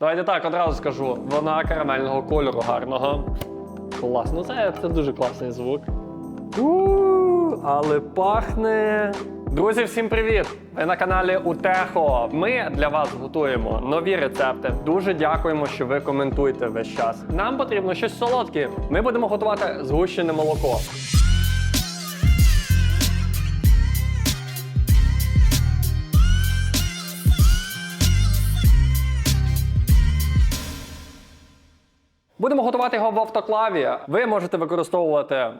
Давайте так, одразу скажу. Вона карамельного кольору гарного. Клас. Ну це, це дуже класний звук. у але пахне. Друзі, всім привіт! Ви на каналі Утехо. Ми для вас готуємо нові рецепти. Дуже дякуємо, що ви коментуєте весь час. Нам потрібно щось солодке. Ми будемо готувати згущене молоко. Будемо готувати його в автоклаві. Ви можете використовувати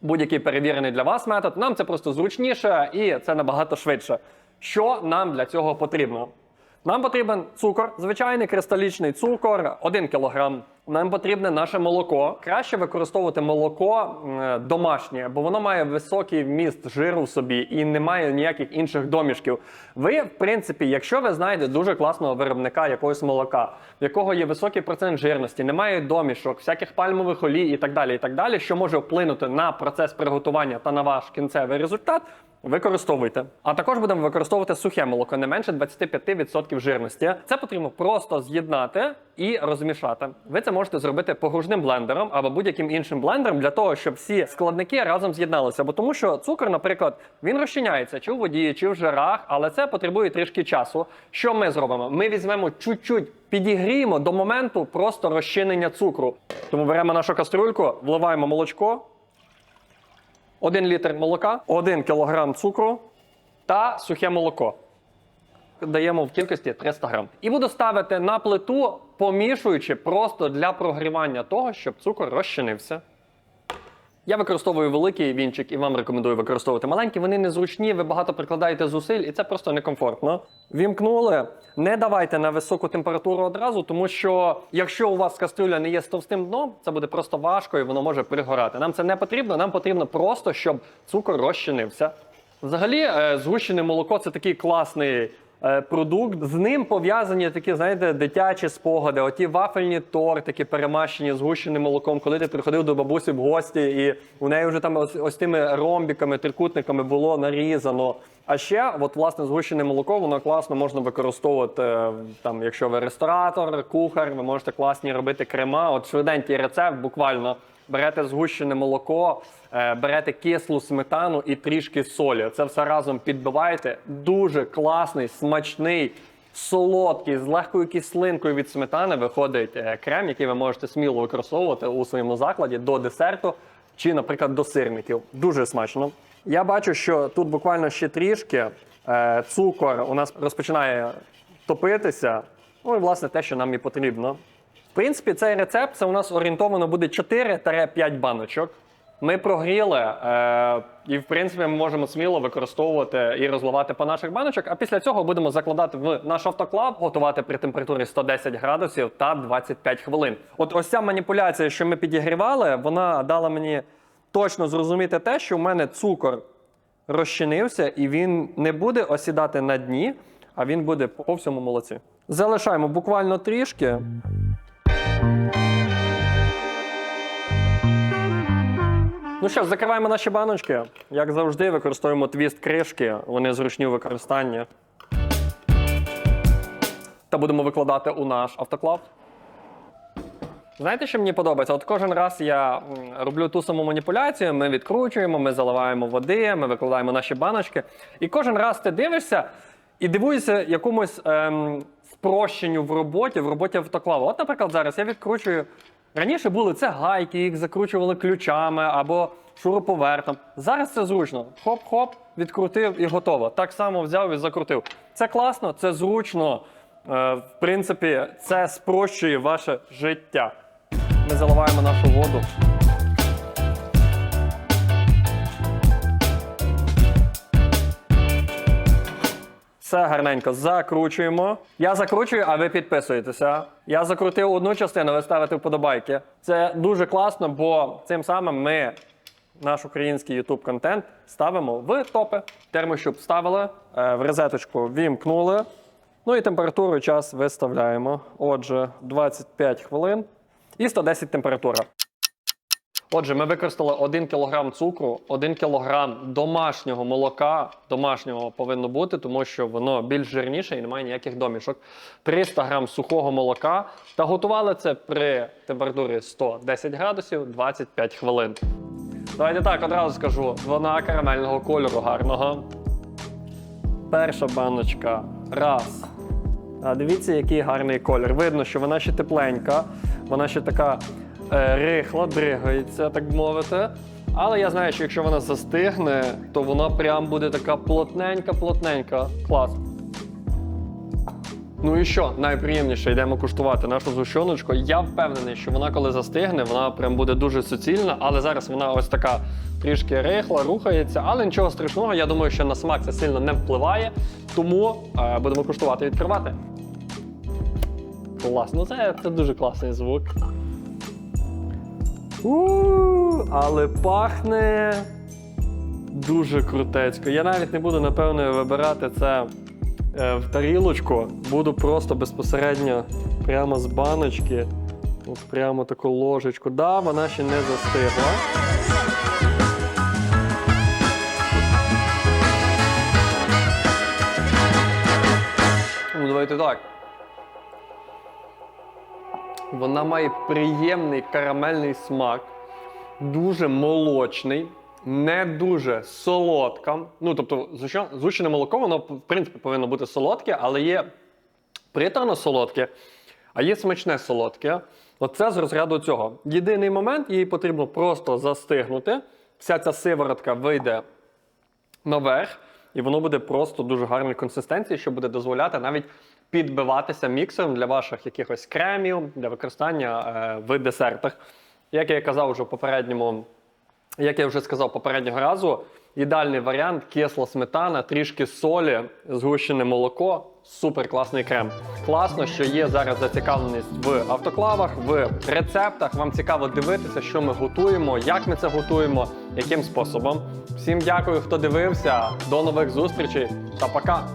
будь-який перевірений для вас метод. Нам це просто зручніше і це набагато швидше. Що нам для цього потрібно? Нам потрібен цукор, звичайний кристалічний цукор, 1 кг. Нам потрібне наше молоко. Краще використовувати молоко домашнє, бо воно має високий вміст жиру в собі і не має ніяких інших домішків. Ви, в принципі, якщо ви знаєте дуже класного виробника якогось молока, в якого є високий процент жирності, немає домішок, всяких пальмових олій і так далі, і так далі, що може вплинути на процес приготування та на ваш кінцевий результат. Використовуйте. А також будемо використовувати сухе молоко, не менше 25% жирності. Це потрібно просто з'єднати і розмішати. Ви це можете зробити погружним блендером або будь-яким іншим блендером для того, щоб всі складники разом з'єдналися. Бо тому, що цукор, наприклад, він розчиняється чи в воді, чи в жирах, але це потребує трішки часу. Що ми зробимо? Ми візьмемо чуть-чуть. Підігріємо до моменту просто розчинення цукру. Тому беремо нашу кастрюльку, вливаємо молочко, 1 літр молока, 1 кілограм цукру та сухе молоко. Даємо в кількості 300 грам. І буду ставити на плиту, помішуючи просто для прогрівання того, щоб цукор розчинився. Я використовую великий вінчик і вам рекомендую використовувати маленькі. Вони незручні, ви багато прикладаєте зусиль, і це просто некомфортно. Вімкнули. Не давайте на високу температуру одразу, тому що якщо у вас кастрюля не є з товстим дном, це буде просто важко і воно може пригорати. Нам це не потрібно, нам потрібно просто, щоб цукор розчинився. Взагалі, е, згущене молоко це такий класний продукт. З ним пов'язані такі, знаєте, дитячі спогади. Оті вафельні тортики, перемащені згущеним молоком, коли ти приходив до бабусі в гості, і у неї вже там ось, ось тими ромбіками, трикутниками було нарізано. А ще, от власне, згущене молоко, воно класно можна використовувати там, якщо ви ресторатор, кухар, ви можете класні робити крема. От швиденький рецепт, буквально берете згущене молоко, е, берете кислу сметану і трішки солі. Це все разом підбиваєте. Дуже класний, смачний, солодкий, з легкою кислинкою від сметани виходить е, крем, який ви можете сміло використовувати у своєму закладі до десерту чи, наприклад, до сирників. Дуже смачно. Я бачу, що тут буквально ще трішки е, цукор у нас розпочинає топитися. Ну і власне те, що нам і потрібно. В принципі, цей рецепт це у нас орієнтовано буде 4-5 баночок. Ми прогріли, е, і в принципі ми можемо сміло використовувати і розливати по наших баночок. А після цього будемо закладати в наш автоклав, готувати при температурі 110 градусів та 25 хвилин. От ось ця маніпуляція, що ми підігрівали, вона дала мені точно зрозуміти те, що в мене цукор розчинився і він не буде осідати на дні, а він буде по всьому молоці. Залишаємо буквально трішки. Ну що, закриваємо наші баночки. Як завжди, використовуємо твіст кришки, вони зручні у використанні. Та будемо викладати у наш автоклав. Знаєте, що мені подобається? От кожен раз я роблю ту саму маніпуляцію, ми відкручуємо, ми заливаємо води, ми викладаємо наші баночки. І кожен раз ти дивишся і дивуєшся якомусь ем, спрощенню в роботі, в роботі автоклаву. От, наприклад, зараз я відкручую. Раніше були це гайки, їх закручували ключами або шуруповертом. Зараз це зручно. Хоп-хоп, відкрутив і готово. Так само взяв і закрутив. Це класно, це зручно. Е, в принципі, це спрощує ваше життя. Ми заливаємо нашу воду. Все гарненько закручуємо. Я закручую, а ви підписуєтеся. Я закрутив одну частину, ви ставите вподобайки. Це дуже класно, бо цим самим ми наш український YouTube контент ставимо в топи. Термощуп ставили, е, в розеточку вімкнули. Ну і температуру час виставляємо. Отже, 25 хвилин і 110 температура. Отже, ми використали 1 кг цукру, 1 кг домашнього молока. Домашнього повинно бути, тому що воно більш жирніше і немає ніяких домішок. 300 г сухого молока. Та готували це при температурі 110 градусів 25 хвилин. Давайте так одразу скажу: вона карамельного кольору гарного. Перша баночка. Раз. А дивіться, який гарний колір. Видно, що вона ще тепленька, вона ще така е, рихла, дригається, так мовити. Але я знаю, що якщо вона застигне, то вона прям буде така плотненька-плотненька. Клас. Ну і що, найприємніше, йдемо куштувати нашу згущеночку. Я впевнений, що вона, коли застигне, вона прям буде дуже суцільна, але зараз вона ось така трішки рихла, рухається, але нічого страшного. Я думаю, що на смак це сильно не впливає. Тому е, будемо куштувати відкривати. Клас, ну це, це дуже класний звук. у але пахне дуже крутецько. Я навіть не буду, напевно, вибирати це в тарілочку. Буду просто безпосередньо прямо з баночки. От прямо таку ложечку. Да, вона ще не застигла. Ну, давайте так. Вона має приємний карамельний смак, дуже молочний, не дуже солодка. Ну, тобто, згущене молоко, воно в принципі повинно бути солодке, але є приторно солодке, а є смачне солодке. Оце з розряду цього. Єдиний момент, її потрібно просто застигнути. Вся ця сиворотка вийде наверх, і воно буде просто дуже гарної консистенції, що буде дозволяти навіть підбиватися міксером для ваших якихось кремів, для використання е, в десертах. Як я казав вже в попередньому, як я вже сказав попереднього разу, ідеальний варіант кисла сметана, трішки солі, згущене молоко, супер класний крем. Класно, що є зараз зацікавленість в автоклавах, в рецептах. Вам цікаво дивитися, що ми готуємо, як ми це готуємо, яким способом. Всім дякую, хто дивився. До нових зустрічей та пока!